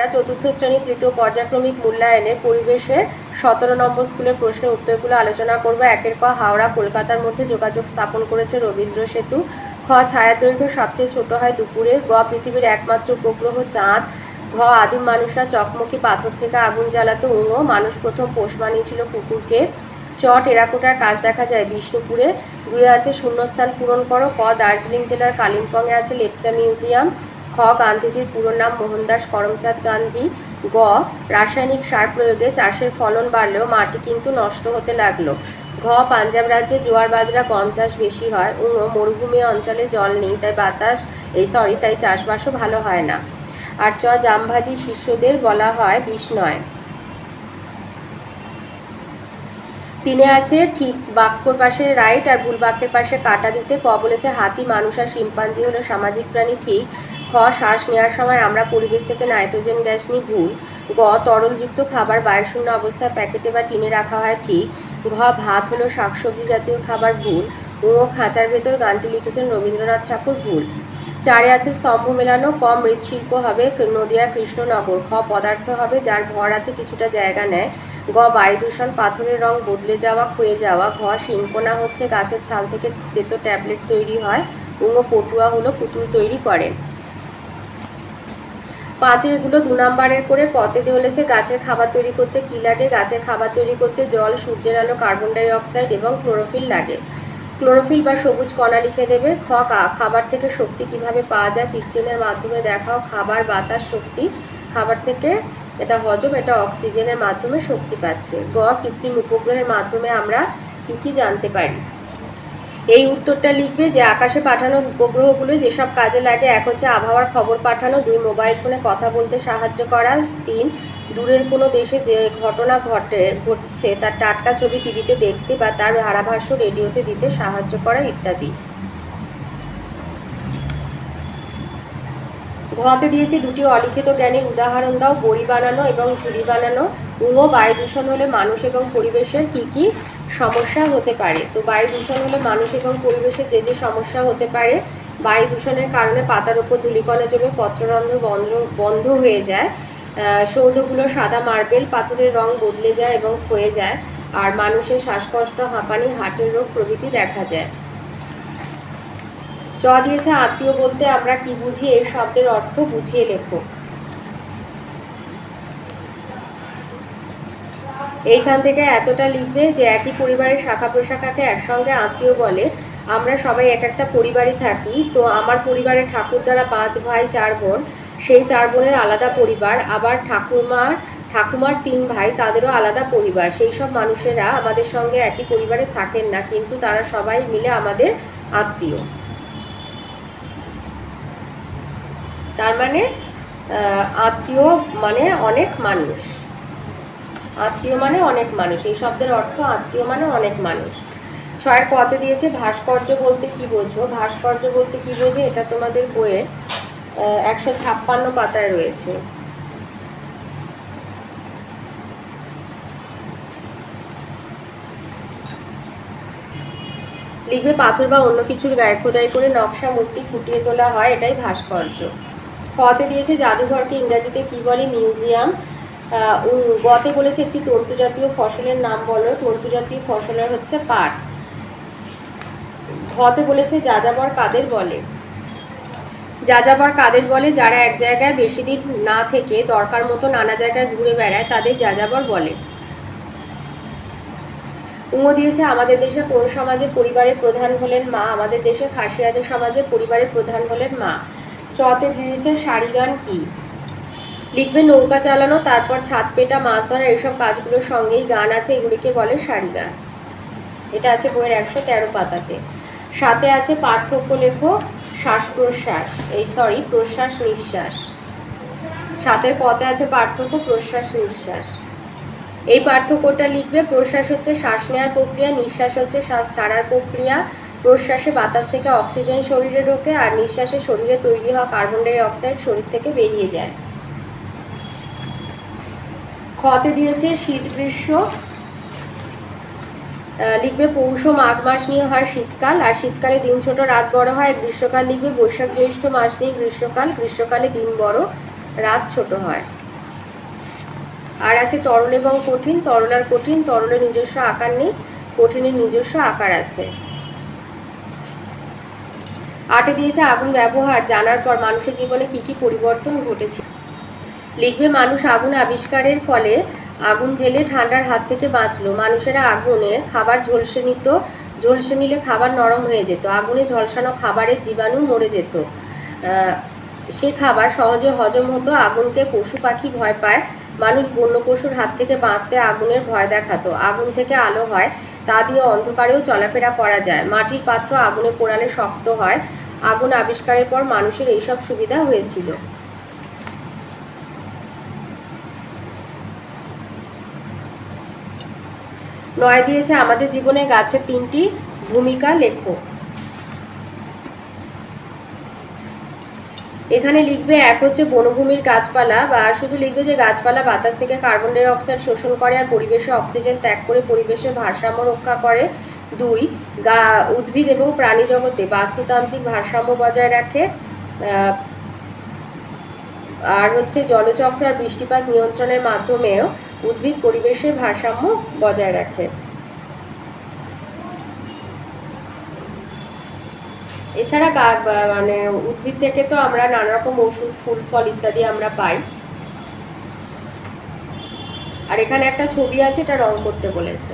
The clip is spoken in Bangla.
আমরা চতুর্থ শ্রেণি, তৃতীয় পর্যায়ক্রমিক মূল্যায়নের পরিবেশে সতেরো নম্বর স্কুলের প্রশ্নের উত্তরগুলো আলোচনা করব। একের ক, হাওড়া, কলকাতার মধ্যে যোগাযোগ স্থাপন করেছে রবীন্দ্র সেতু। খ ছায়ার দৈর্ঘ্য সবচেয়ে ছোট হয় দুপুরে। গ, পৃথিবীর একমাত্র উপগ্রহ চাঁদ। ঘ, আদিম মানুষরা চকমকি পাথর থেকে আগুন জ্বালাতো উঙো মানুষ প্রথম পোষ মানিয়েছিল কুকুরকে। চ, টেরাকোটার কাজ দেখা যায় বিষ্ণুপুরে। দুয়ে আছে শূন্যস্থান পূরণ করো। ক, দার্জিলিং জেলার কালিম্পংয়ে আছে লেপচা মিউজিয়াম। খ, গান্ধীজির পুরো নাম মোহনদাস করমচাঁদ গান্ধী, গ, রাসায়নিক সার প্রয়োগে চাষের ফলন বাড়লেও মাটি কিন্তু নষ্ট হতে লাগল। ঘ, পাঞ্জাব রাজ্যে জোয়ার বাজরা গম চাষ বেশি হয় উ মরুভূমি অঞ্চলে জল নেই, তাই বাতাস, এই সরি তাই চাষবাসও ভালো হয় না। আর চ, জামভাজি শিষ্যদের বলা হয় বিষ নয়। তিনে আছে, ঠিক বাক্যর পাশে রাইট আর ভুল বাক্যের পাশে কাটা দিতে ক বলেছে হাতি, মানুষ আর শিম্পাঞ্জি হলো সামাজিক প্রাণী, ঠিক। খ, শ্বাস নেওয়ার সময় আমরা পরিবেশ থেকে নাইট্রোজেন গ্যাস নিই ভুল। গ, তরলযুক্ত খাবার বায়ুশূন্য অবস্থায় প্যাকেটে বা টিনে রাখা হয় ঠিক। ঘ, ভাত হলো শাকসবজি জাতীয় খাবার ভুল। ও খাঁচার ভেতর গানটি লিখেছেন রবীন্দ্রনাথ ঠাকুর ভুল। চারে আছে স্তম্ভ মেলানো, ক, মৃৎশিল্প হবে নদিয়া কৃষ্ণনগর। খ, পদার্থ হবে যার ভর আছে কিছুটা জায়গা নেয়। গ, বায়ু দূষণ, পাথরের রং বদলে যাওয়া, ক্ষয়ে যাওয়া। ঘ শিঙ্কোনা হচ্ছে গাছের ছাল থেকে তেতো ট্যাবলেট তৈরি হয়। উঙ পটুয়া হলো পুতুল তৈরি করে। পাঁচে এগুলো দু নাম্বারের করে পথে বলেছে গাছের খাবার তৈরি করতে কী লাগে, গাছের খাবার তৈরি করতে জল, সূর্যের আলো কার্বন ডাই অক্সাইড এবং ক্লোরোফিল লাগে। ক্লোরোফিল বা সবুজ কণা লিখে দেবে। খ খাবার থেকে শক্তি কীভাবে পাওয়া যায় তীরচিহ্নের মাধ্যমে দেখাও। খাবার, বাতাস, শক্তি। খাবার থেকে এটা হজম, এটা অক্সিজেনের মাধ্যমে শক্তি পাচ্ছে। গ, কৃত্রিম উপগ্রহের মাধ্যমে আমরা কি কি জানতে পারি? এই উত্তরটা লিখবে যে, আকাশে পাঠানো উপগ্রহগুলো যেসব কাজে লাগে, এক হচ্ছে আবহাওয়ার খবর পাঠানো, দুই মোবাইল ফোনে কথা বলতে সাহায্য করা, তিন, দূরের কোনো দেশে যে ঘটনা ঘটে, ঘটছে, তার টাটকা ছবি টিভিতে দেখতে বা তার ধারাভাষ্য রেডিওতে দিতে সাহায্য করা ইত্যাদি। ঘতে দিয়েছি দুটি অলিখিত জ্ঞানের উদাহরণ দাও, বড়ি বানানো এবং ঝুড়ি বানানো। উঙো বায়ু দূষণ হলে মানুষ এবং পরিবেশের কি কি সমস্যা হতে পারে। তো বায়ু দূষণ হলে মানুষ এবং পরিবেশের যে যে সমস্যা হতে পারে, বায়ু দূষণের কারণে পাতার ওপর ধূলিকণা জমে পত্ররন্ধ্র বন্ধ বন্ধ হয়ে যায়। সৌধগুলো সাদা মার্বেল, পাথরের রং বদলে যায় এবং ক্ষয়ে যায়, আর মানুষের শ্বাসকষ্ট, হাঁপানি, হার্টের রোগ প্রভৃতি দেখা যায়। চ দিয়েছে আত্মীয় বলতে আমরা কি বুঝি, এই শব্দের অর্থ বুঝিয়ে লেখো। এইখান থেকে এতটা লিখবে যে একই পরিবারের শাখা প্রশাখাকে একসঙ্গে আত্মীয় বলে, আমরা সবাই এক একটা পরিবারই থাকি, তো আমার পরিবারে ঠাকুর দ্বারা পাঁচ ভাই, চার বোন, সেই চার বোনের আলাদা পরিবার, আবার ঠাকুমার ঠাকুমার তিন ভাই, তাদেরও আলাদা পরিবার। সেই সব মানুষেরা আমাদের সঙ্গে একই পরিবারে থাকেন না, কিন্তু তারা সবাই মিলে আমাদের আত্মীয়। তার মানে আত্মীয় মানে অনেক মানুষ। আত্মীয় মানে অনেক মানুষ। এই শব্দের অর্থ আত্মীয় মানে অনেক মানুষ। ছয়ের কতে দিয়েছে ভাস্কর্য বলতে কি বোঝো? ভাস্কর্য বলতে কি বোঝো? এটা তোমাদের বইয়ের একশো ছাপ্পান্ন পাতায় রয়েছে। লিখবে পাথর বা অন্য কিছুর গায়ে খোদাই করে নকশা মূর্তি ফুটিয়ে তোলা হয়, এটাই ভাস্কর্য। ফতে দিয়েছে জাদুঘরকে ইংরাজিতে কি বলে? মিউজিয়াম। গতে বলেছে একটি তন্তু জাতীয় ফসলের নাম বলো। তন্তু জাতীয় ফসলের হচ্ছে পাট। ঘতে বলেছে, যাযাবর কাদের বলে? যাযাবর কাদের বলে? যারা এক জায়গায় বেশি দিন না থেকে দরকার মতো নানা জায়গায় ঘুরে বেড়ায়, তাদের যাযাবর বলে। উমো দিয়েছে, আমাদের দেশে কোন সমাজে পরিবারের প্রধান হলেন মা? আমাদের দেশে খাসিয়াদের সমাজে পরিবারের প্রধান হলেন মা। চতে দিয়েছে শাড়ি গান কি? লিখবে নৌকা চালানো, তারপর ছাদ পেটা, মাছ ধরা, এইসব কাজগুলোর সঙ্গেই গান আছে, এগুলিকে বলে শাড়ি গান এটা আছে বইয়ের একশো তেরো পাতাতে। সাথে আছে পার্থক্য লেখো শ্বাস প্রশ্বাস, এই সরি প্রশ্বাস নিঃশ্বাস। সাতের পথে আছে পার্থক্য, প্রশ্বাস নিঃশ্বাস। এই পার্থক্যটা লিখবে, প্রশ্বাস হচ্ছে শ্বাস নেওয়ার প্রক্রিয়া, নিঃশ্বাস হচ্ছে শ্বাস ছাড়ার প্রক্রিয়া। প্রশ্বাসে বাতাস থেকে অক্সিজেন শরীরে ঢোকে আর নিঃশ্বাসে শরীরে তৈরি হওয়া কার্বন ডাই অক্সাইড শরীর থেকে বেরিয়ে যায়। খতে দিয়েছে শীত গ্রীষ্ম লিখবে পৌষ মাঘ মাস নিয়ে হয় শীতকাল, আর শীতকালে দিন ছোট, রাত বড় হয়। গ্রীষ্মকাল লিখবে বৈশাখ জ্যৈষ্ঠ মাস নিয়ে গ্রীষ্মকাল, গ্রীষ্মকালে দিন বড়, রাত ছোট হয়। আর আছে তরল এবং কঠিন তরল আর কঠিন তরলের নিজস্ব আকার নেই, কঠিনের নিজস্ব আকার আছে। আটে দিয়েছে আগুন ব্যবহার, জানার পর মানুষের জীবনে কি কি পরিবর্তন ঘটেছে? লিখবে, মানুষ আগুন আবিষ্কারের ফলে আগুন জেলে ঠান্ডার হাত থেকে বাঁচলো। মানুষেরা আগুনে খাবার ঝলসে নিত ঝলসে নিলে খাবার নরম হয়ে যেত। আগুনে ঝলসানো খাবারের জীবাণু মরে যেত। সে খাবার সহজে হজম হতো। আগুনকে পশু পাখি ভয় পায়। মানুষ বন্য পশুর হাত থেকে বাঁচতে আগুনের ভয় দেখাতো। আগুন থেকে আলো হয়, তা দিয়ে অন্ধকারেও চলাফেরা করা যায়। মাটির পাত্র আগুনে পোড়ালে শক্ত হয়। আগুন আবিষ্কারের পর মানুষের এইসব সুবিধা হয়েছিল। নয় দিয়েছে আমাদের জীবনে গাছের তিনটি ভূমিকা লেখো এখানে লিখবে, এক হচ্ছে বনভূমির গাছপালা বা শুধু লিখবে যে গাছপালা বাতাস থেকে কার্বন ডাই অক্সাইড শোষণ করে আর পরিবেশে অক্সিজেন ত্যাগ করে পরিবেশের ভারসাম্য রক্ষা করে। দুই, গা, উদ্ভিদ এবং প্রাণী জগতে বাস্তুতান্ত্রিক ভারসাম্য বজায় রাখে। আর হচ্ছে জলচক্র আর বৃষ্টিপাত নিয়ন্ত্রণের মাধ্যমেও উদ্ভিদ পরিবেশের ভারসাম্য বজায় রাখে। এছাড়া মানে উদ্ভিদ থেকে তো আমরা নানা রকম ওষুধ, ফুল, ফল ইত্যাদি আমরা পাই। আর এখানে একটা ছবি আছে, এটা রং করতে বলেছে।